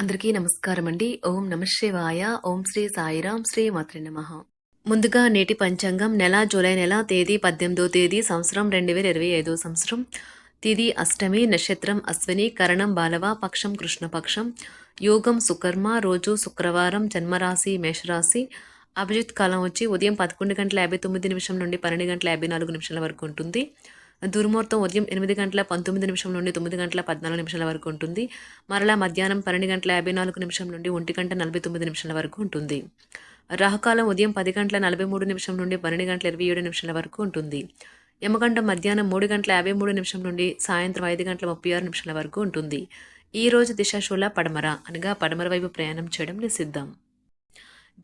అందరికీ నమస్కారం అండి ఓం నమశివాయ ఓం శ్రీ సాయిరాం. శ్రీ మాత్రి నమ. ముందుగా నేటి పంచాంగం నెల జూలై నెల తేదీ పద్దెనిమిదో తేదీ సంవత్సరం రెండు వేల ఇరవై ఐదో సంవత్సరం. తిది అష్టమి నక్షత్రం అశ్విని కరణం బాలవ పక్షం కృష్ణపక్షం యోగం సుకర్మ రోజు శుక్రవారం జన్మరాశి మేషరాశి. అభిజిత్ కాలం వచ్చి ఉదయం పదకొండు గంటల యాభై తొమ్మిది నిమిషం నుండి పన్నెండు గంటల యాభై నాలుగు నిమిషాల వరకు ఉంటుంది. దుర్ముహూర్తం ఉదయం ఎనిమిది గంటల పంతొమ్మిది నిమిషం నుండి తొమ్మిది గంటల పద్నాలుగు నిమిషాల వరకు ఉంటుంది. మరలా మధ్యాహ్నం పన్నెండు గంటల యాభై నాలుగు నిమిషం నుండి ఒంటి గంట నలభై తొమ్మిది నిమిషాల వరకు ఉంటుంది. రాహుకాలం ఉదయం పది గంటల నలభై మూడు నిమిషం నుండి పన్నెండు గంటల ఇరవై ఏడు నిమిషాల వరకు ఉంటుంది. యమగంట మధ్యాహ్నం మూడు గంటల యాభై మూడు నిమిషం నుండి సాయంత్రం ఐదు గంటల ముప్పై ఆరు నిమిషాల వరకు ఉంటుంది. ఈ రోజు దిశాశూల పడమర అనగా పడమర వైపు ప్రయాణం చేయడం నిషిద్ధం.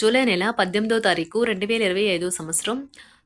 జూలై నెల పద్దెనిమిదో తారీఖు రెండు వేల ఇరవై ఐదో సంవత్సరం.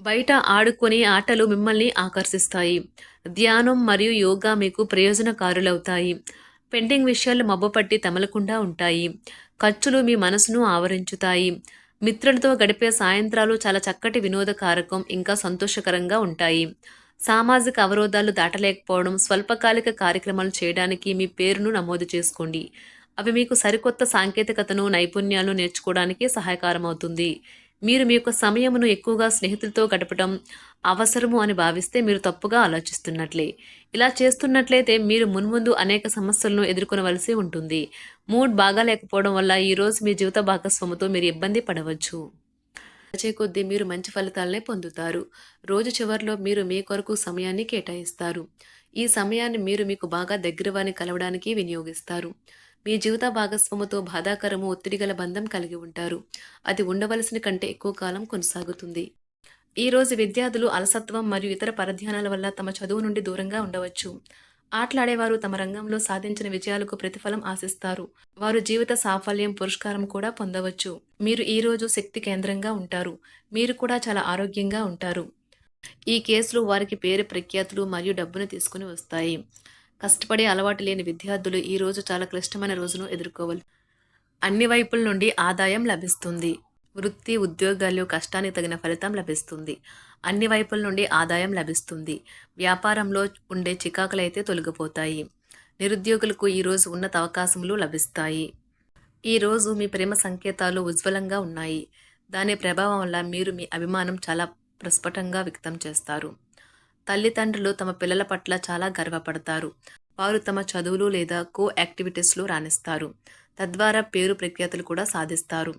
బయట ఆడుకునే ఆటలు మిమ్మల్ని ఆకర్షిస్తాయి. ధ్యానం మరియు యోగా మీకు ప్రయోజనకారులవుతాయి. పెండింగ్ విషయాలు మబ్బపట్టి తమలకుండా ఉంటాయి. ఖర్చులు మీ మనసును ఆవరించుతాయి. మిత్రులతో గడిపే సాయంత్రాలు చాలా చక్కటి వినోదకారకం ఇంకా సంతోషకరంగా ఉంటాయి. సామాజిక అవరోధాలు దాటలేకపోవడం స్వల్పకాలిక కార్యక్రమాలు చేయడానికి మీ పేరును నమోదు చేసుకోండి. అవి మీకు సరికొత్త సాంకేతికతను నైపుణ్యాలు నేర్చుకోవడానికి సహాయకారం అవుతుంది మీరు మీ యొక్క సమయమును ఎక్కువగా స్నేహితులతో గడపడం అవసరము అని భావిస్తే మీరు తప్పుగా ఆలోచిస్తున్నట్లే. ఇలా చేస్తున్నట్లయితే మీరు మున్ముందు అనేక సమస్యలను ఎదుర్కొనవలసి ఉంటుంది. మూడ్ బాగా లేకపోవడం వల్ల ఈరోజు మీ జీవిత భాగస్వామితో మీరు ఇబ్బంది పడవచ్చు. వచ్చే కొద్దీ మీరు మంచి ఫలితాలనే పొందుతారు. రోజు చివరిలో మీరు మీ కొరకు సమయాన్ని కేటాయిస్తారు. ఈ సమయాన్ని మీరు మీకు బాగా దగ్గరవారిని కలవడానికి వినియోగిస్తారు. మీ జీవిత భాగస్వాముతో బాధాకరము ఒత్తిడిగల బంధం కలిగి ఉంటారు. అది ఉండవలసిన కంటే ఎక్కువ కాలం కొనసాగుతుంది. ఈ రోజు విద్యార్థులు అలసత్వం మరియు ఇతర పరధ్యానాల వల్ల తమ చదువు నుండి దూరంగా ఉండవచ్చు. ఆటలాడేవారు తమ రంగంలో సాధించిన విజయాలకు ప్రతిఫలం ఆశిస్తారు. వారు జీవిత సాఫల్యం పురస్కారం కూడా పొందవచ్చు. మీరు ఈ రోజు శక్తి కేంద్రంగా ఉంటారు. మీరు కూడా చాలా ఆరోగ్యంగా ఉంటారు. ఈ కేసులు వారికి పేరు ప్రఖ్యాతులు మరియు డబ్బును తీసుకుని వస్తాయి. కష్టపడే అలవాటు లేని విద్యార్థులు ఈ రోజు చాలా క్లిష్టమైన రోజును ఎదుర్కోవాలి. అన్ని వైపుల నుండి ఆదాయం లభిస్తుంది. వృత్తి ఉద్యోగాల్లో కష్టానికి తగిన ఫలితం లభిస్తుంది. అన్ని వైపుల నుండి ఆదాయం లభిస్తుంది. వ్యాపారంలో ఉండే చికాకులైతే తొలగిపోతాయి. నిరుద్యోగులకు ఈరోజు ఉన్నత అవకాశములు లభిస్తాయి. ఈరోజు మీ ప్రేమ సంకేతాలు ఉజ్వలంగా ఉన్నాయి. దాని ప్రభావం వల్ల మీరు మీ అభిమానం చాలా ప్రస్ఫుటంగా వ్యక్తం చేస్తారు. తల్లిదండ్రులు తమ పిల్లల పట్ల చాలా గర్వపడతారు. వారు తమ చదువులు లేదా కో యాక్టివిటీస్లో రాణిస్తారు. తద్వారా పేరు ప్రఖ్యాతులు కూడా సాధిస్తారు.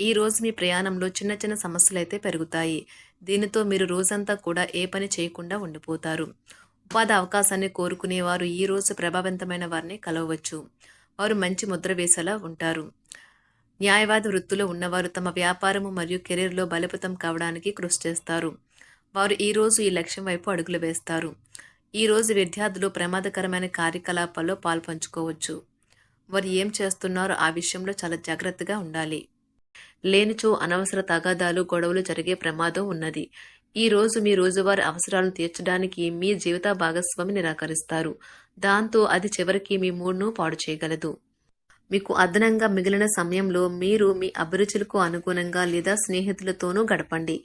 ఈ రోజు మీ ప్రయాణంలో చిన్న చిన్న సమస్యలు అయితే పెరుగుతాయి. దీనితో మీరు రోజంతా కూడా ఏ పని చేయకుండా ఉండిపోతారు. ఉపాధి అవకాశాన్ని కోరుకునేవారు ఈ రోజు ప్రభావవంతమైన వారిని కలవవచ్చు. వారు మంచి ముద్ర వేసేలా ఉంటారు. న్యాయవాద వృత్తిలో ఉన్నవారు తమ వ్యాపారము మరియు కెరీర్లో బలపతం కావడానికి కృషి చేస్తారు. వారు ఈరోజు ఈ లక్ష్యం వైపు అడుగులు వేస్తారు. ఈరోజు విద్యార్థులు ప్రమాదకరమైన కార్యకలాపాల్లో పాల్పంచుకోవచ్చు. వారు ఏం చేస్తున్నారో ఆ విషయంలో చాలా జాగ్రత్తగా ఉండాలి. లేనిచో అనవసర తగాదాలు గొడవలు జరిగే ప్రమాదం ఉన్నది. ఈ రోజు మీ రోజువారి అవసరాలను తీర్చడానికి మీ జీవిత భాగస్వామి నిరాకరిస్తారు. దాంతో అది చివరికి మీ మూడ్ను పాడు చేయగలదు. మీకు అదనంగా మిగిలిన సమయంలో మీరు మీ అభిరుచులకు అనుగుణంగా లేదా స్నేహితులతోనూ గడపండి.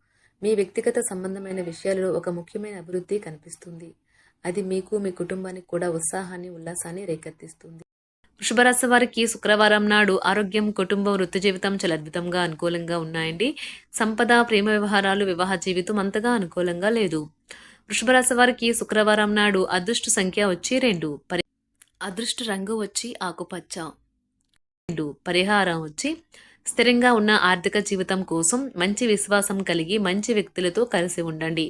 మీ వ్యక్తిగత సంబంధమైన విషయాలలో ఒక ముఖ్యమైన అభివృద్ధి కనిపిస్తుంది. అది మీకు మీ కుటుంబానికి కూడా ఉత్సాహాన్ని ఉల్లాసాన్ని రేకెత్తిస్తుంది. వృషభరాశి వారికి శుక్రవారం నాడు ఆరోగ్యం కుటుంబం వృత్తి జీవితం చాలా అద్భుతంగా అనుకూలంగా ఉన్నాయండి. సంపద ప్రేమ వ్యవహారాలు వివాహ జీవితం అంతగా అనుకూలంగా లేదు. వృషభరాశి వారికి శుక్రవారం నాడు అదృష్ట సంఖ్య వచ్చి రెండు. పరి అదృష్ట రంగు వచ్చి ఆకుపచ్చ. రెండు. పరిహారం వచ్చి స్థిరంగా ఉన్న ఆర్థిక జీవితం కోసం మంచి విశ్వాసం కలిగి మంచి వ్యక్తులతో కలిసి ఉండండి.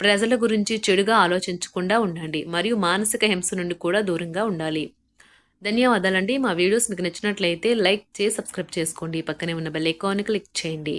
ప్రజల గురించి చెడుగా ఆలోచించకుండా ఉండండి. మరియు మానసిక హింస నుండి కూడా దూరంగా ఉండాలి. ధన్యవాదాలండి. మా వీడియోస్ మీకు నచ్చినట్లయితే లైక్ చేసి సబ్స్క్రైబ్ చేసుకోండి. పక్కనే ఉన్న బెల్ ఐకాన్ క్లిక్ చేయండి.